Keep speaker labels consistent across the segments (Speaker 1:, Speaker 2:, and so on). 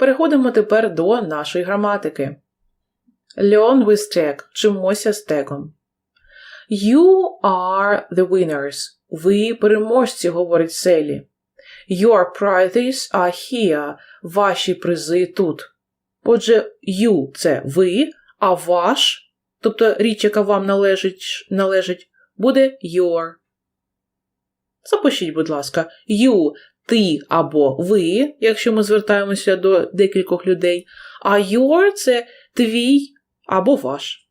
Speaker 1: Переходимо тепер до нашої граматики. Learn with tag. Вчимося з тегом. You are the winners. Ви переможці, говорить Селі. Your prizes are here. Ваші призи тут. Отже, you – це ви, а ваш, тобто річ, яка вам належить, належить буде your. Запишіть, будь ласка, you – ти або ви, якщо ми звертаємося до декількох людей, а your – це твій або ваш.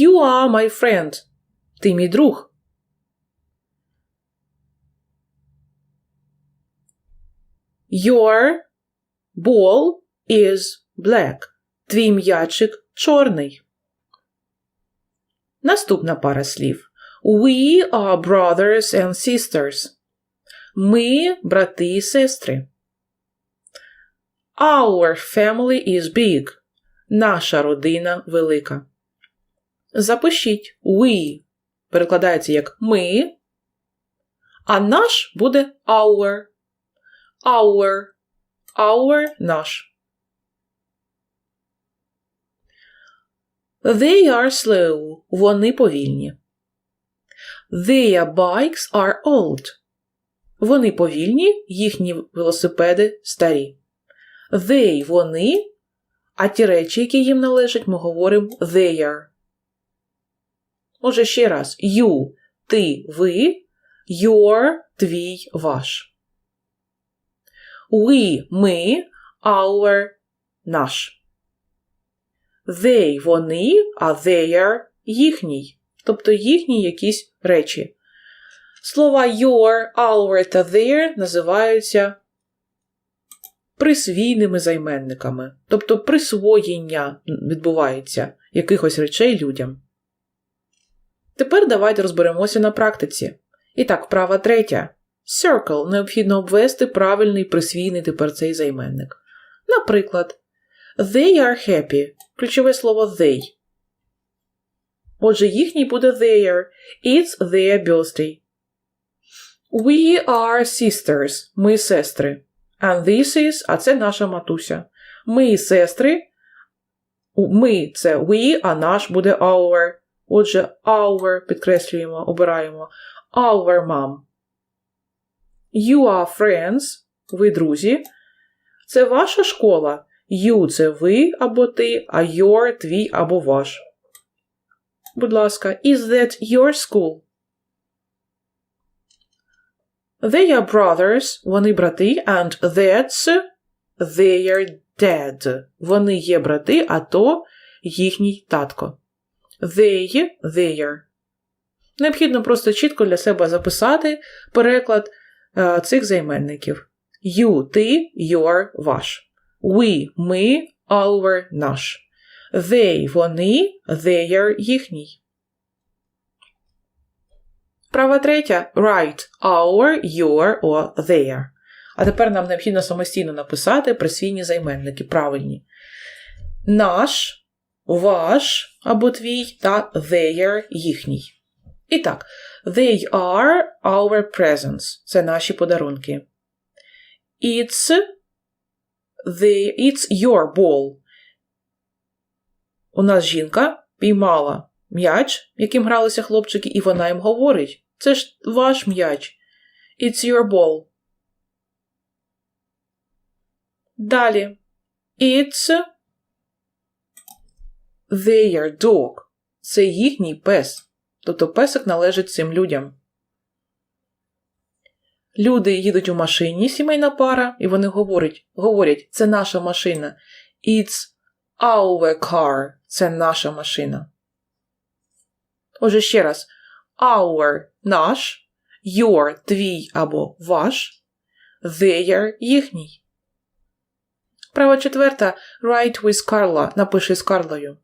Speaker 1: You are my friend. Ти мій друг. Your ball is black. Твій м'ячик чорний. Наступна пара слів. We are brothers and sisters. Ми брати і сестри. Our family is big. Наша родина велика. Запишіть we перекладається як ми, а наш буде our. Our. Our наш. They are slow. Вони повільні. Their bikes are old. Вони повільні, їхні велосипеди старі. They – вони, а ті речі, які їм належать, ми говоримо their. Отже, ще раз. You – ти, ви, your – твій, ваш. We – ми, our – наш. They – вони, а their – їхній. Тобто їхні якісь речі. Слова your, our та their називаються присвійними займенниками. Тобто присвоєння відбувається якихось речей людям. Тепер давайте розберемося на практиці. І так, вправа третя. Circle необхідно обвести правильний присвійний тепер цей займенник. Наприклад, They are happy. Ключове слово they. Отже, їхній буде their. It's their birthday. We are sisters. Ми сестри. And this is, а це наша матуся. Ми сестри. Ми це we, а наш буде our. Отже, our підкреслюємо, обираємо. Our mom. You are friends. Ви друзі. Це ваша школа. You – це ви або ти, а your – твій або ваш. Будь ласка, is that your school? They are brothers, вони брати, and that's their dad. Вони є брати, а то їхній татко. They, their. Необхідно просто чітко для себе записати переклад е, цих займенників. You – ти, your – ваш. We – ми, our – наш. They – вони, their – їхній. Права третя right, our, your or their. А тепер нам необхідно самостійно написати присвійні займенники правильні. Наш, ваш або твій та their їхній. І так, they are our presents. Це наші подарунки. It's the, it's your ball. У нас жінка піймала м'яч, яким гралися хлопчики, і вона їм говорить: це ж ваш м'яч. It's your ball. Далі. It's their dog. Це їхній пес. Тобто песик належить цим людям. Люди їдуть у машині, сімейна пара, і вони говорять, говорять, це наша машина. It's our car. Це наша машина. Отже, ще раз. Our наш, your твій або ваш, their їхній. Права четверта. Write with Carla. Напиши з Карлою.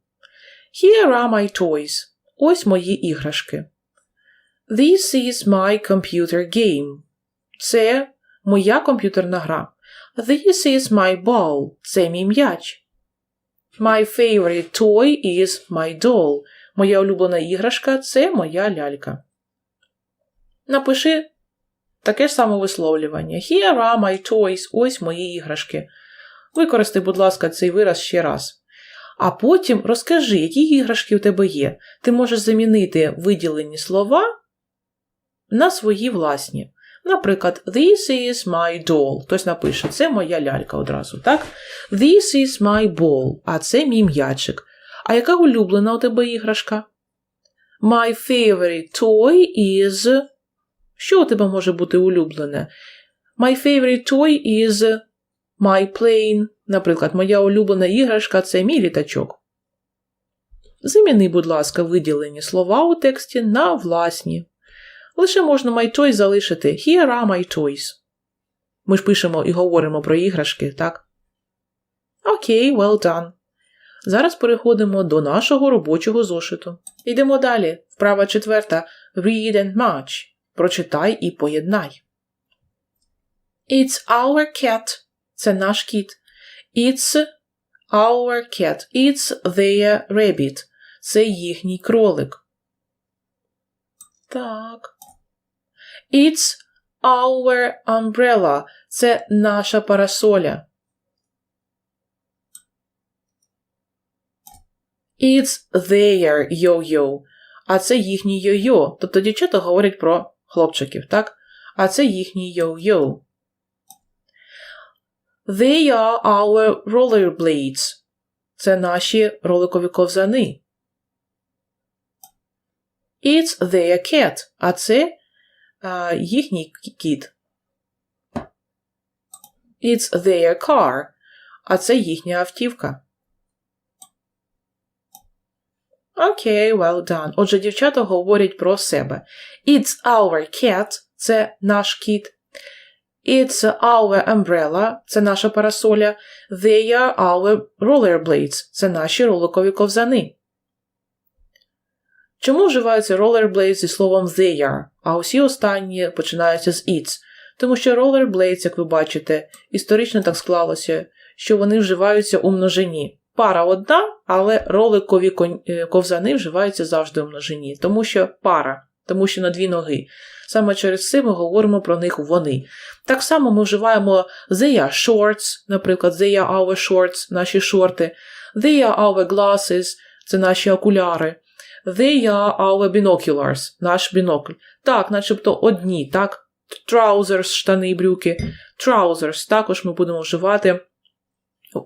Speaker 1: Here are my toys. Ось мої іграшки. This is my computer game. Це моя комп'ютерна гра. This is my ball. Це мій м'яч. My favorite toy is my doll. Моя улюблена іграшка це моя лялька. Напиши Таке ж саме висловлювання. Here are my toys. Ось мої іграшки. Використай, будь ласка, цей вираз ще раз. А потім розкажи, які іграшки у тебе є. Ти можеш замінити виділені слова на свої власні. Наприклад, This is my doll. Хтось напише, це моя лялька одразу, так? This is my ball, а це мій м'ячик. А яка улюблена у тебе іграшка? My favorite toy is. Що у тебе може бути улюблене? My favorite toy is my plane. Наприклад, моя улюблена іграшка це мій літачок. Заміни, будь ласка, виділені слова у тексті на власні. Лише можна my toys залишити Here are my toys. Ми ж пишемо і говоримо про іграшки, так? Окей, well done. Зараз переходимо до нашого робочого зошиту. Йдемо далі. Вправа четверта. Read and match. Прочитай і поєднай. It's our cat. Це наш кіт. It's our cat. It's their rabbit. Це їхній кролик. Так. It's our umbrella. Це наша парасоля. It's their yo-yo. А це їхній йо-йо. Тобто дівчата говорять про хлопчиків, так? А це їхній йо-йо. They are our rollerblades. Це наші роликові ковзани. It's their cat. А це а, їхній кіт. It's their car. А це їхня автівка. Окей, okay, well done. Отже, дівчата говорять про себе. It's our cat це наш кіт. It's our umbrella це наша парасоля. They are our rollerblades це наші роликові ковзани. Чому вживаються rollerblades зі словом they are, а усі останні починаються з it's? Тому що rollerblades, як ви бачите, історично так склалося, що вони вживаються у множині. Пара одна, але роликові ковзани вживаються завжди у множині, тому що пара, тому що на дві ноги. Саме через це ми говоримо про них вони. Так само ми вживаємо they are shorts, наприклад, they are our shorts, наші шорти, they are our glasses, це наші окуляри. They are our binoculars, наш бінокль. Так, начебто одні, так? Trousers, штани і брюки. Trousers також ми будемо вживати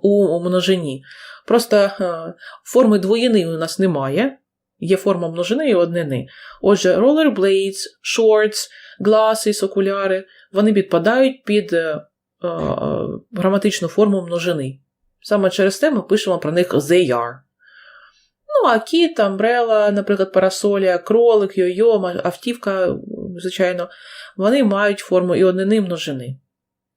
Speaker 1: у множині. Просто е, форми двоїни у нас немає. Є форма множини і однини. Отже, rollerblades, shorts, glasses, окуляри, вони підпадають під е, е, граматичну форму множини. Саме через те ми пишемо про них they are. Ну, а кіт, амбрела, наприклад, парасоля, кролик, йо-йо, автівка, звичайно, вони мають форму і однини множини.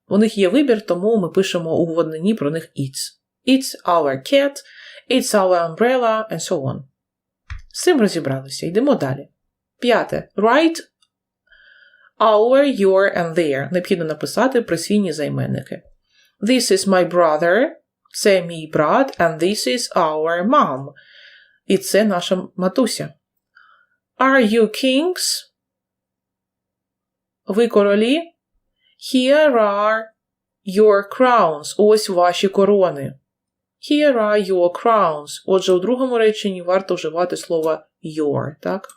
Speaker 1: У них є вибір, тому ми пишемо у однині про них it's. It's our cat, it's our umbrella, and so on. З цим розібралися. Йдемо далі. П'яте. Write our, your and their. Необхідно написати присвійні займенники. This is my brother. Це мій брат, and this is our mom. І це наша матуся. Are you kings? Ви королі? Here are your crowns. Ось ваші корони. Here are your crowns. Отже, у другому реченні варто вживати слово your, так?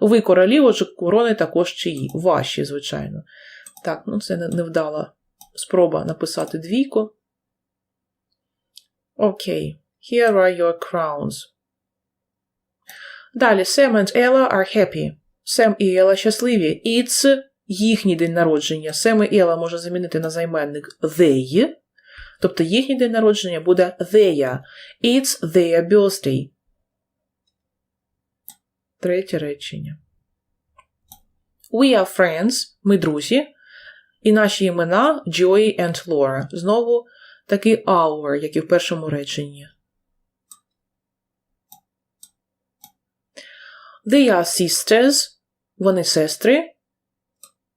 Speaker 1: Ви королі, отже, корони також чиї. Ваші, звичайно. Так, ну це невдала спроба написати двійку. Окей. Here are your crowns. Далі Sam and Ella are happy. Сем і Ела щасливі. It's їхній день народження. Сем і Ела може замінити на займенник they. Тобто їхній день народження буде their. It's their birthday. Третє речення. We are friends. Ми друзі. І наші імена Joy and Laura. Знову таки our, як і в першому реченні. They are sisters. Вони сестри.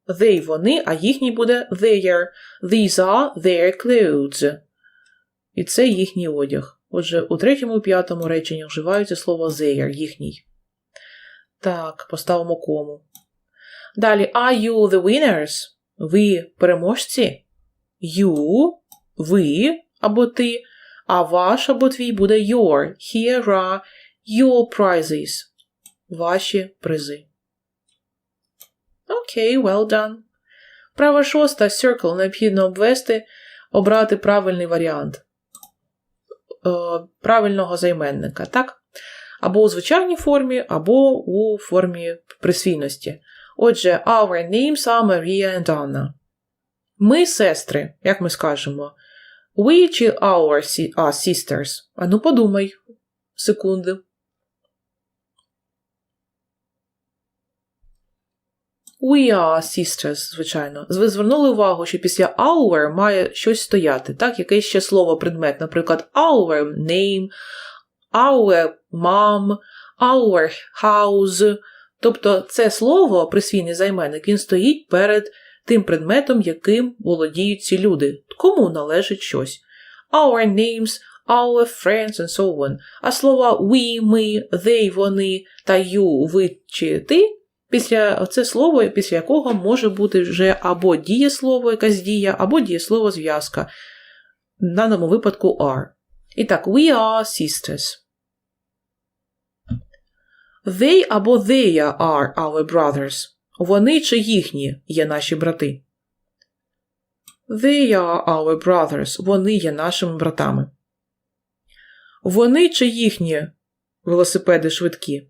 Speaker 1: They вони, а їхній буде their. These are their clothes. І це їхній одяг. Отже, у третьому і п'ятому реченні вживається слово their, їхній. Так, поставимо кому. Далі, are you the winners? Ви переможці? You, ви або ти, а ваш або твій буде your. Here are your prizes. Ваші призи. Окей, well done. Права шоста circle необхідно обвести, обрати правильний варіант е, правильного займенника, так? Або у звичайній формі, або у формі присвійності. Отже, our names are Maria and Anna. Ми сестри, як ми скажемо. We чи our are sisters. А ну подумай. Секунди. We are sisters, звичайно. Ви звернули увагу, що після our має щось стояти, так? Якесь ще слово предмет, наприклад, our name, our mom, our house. Тобто це слово, присвійний займенник, він стоїть перед тим предметом, яким володіють ці люди, кому належить щось. Our names, our friends and so on. А слова we, ми, they, вони та you, ви чи ти Після це слово, після якого може бути вже або дієслово, якась дія, або дієслово зв'язка. В даному випадку are. І так, we are sisters. They або they are our brothers. Вони чи їхні є наші брати. They are our brothers. Вони є нашими братами. Вони чи їхні велосипеди швидкі.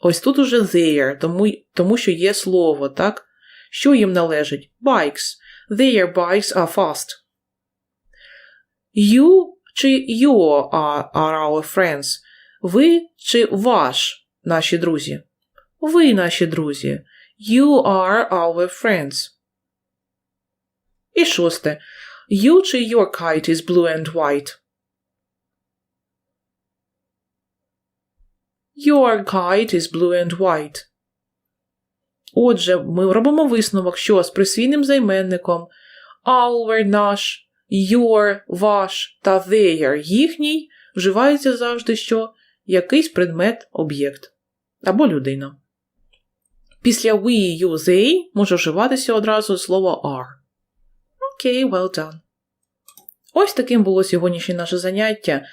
Speaker 1: Ось тут уже their, тому, тому що є слово, так? Що їм належить? Bikes. Their bikes are fast. You чи your are, are our friends. Ви чи ваш наші друзі. Ви наші друзі. You are our friends. І шосте. You чи your kite is blue and white. Your kite is blue and white. Отже, ми робимо висновок, що з присвійним займенником our наш, your ваш та their їхній вживається завжди що якийсь предмет, об'єкт або людина. Після we, you, they може вживатися одразу слово are. Окей, okay, well done. Ось таким було сьогоднішнє наше заняття.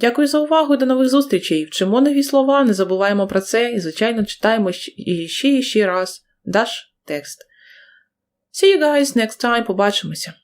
Speaker 1: Дякую за увагу і до нових зустрічей. Вчимо нові слова, не забуваємо про це і, звичайно, читаємо і ще і ще раз наш текст. See you guys next time. Побачимося!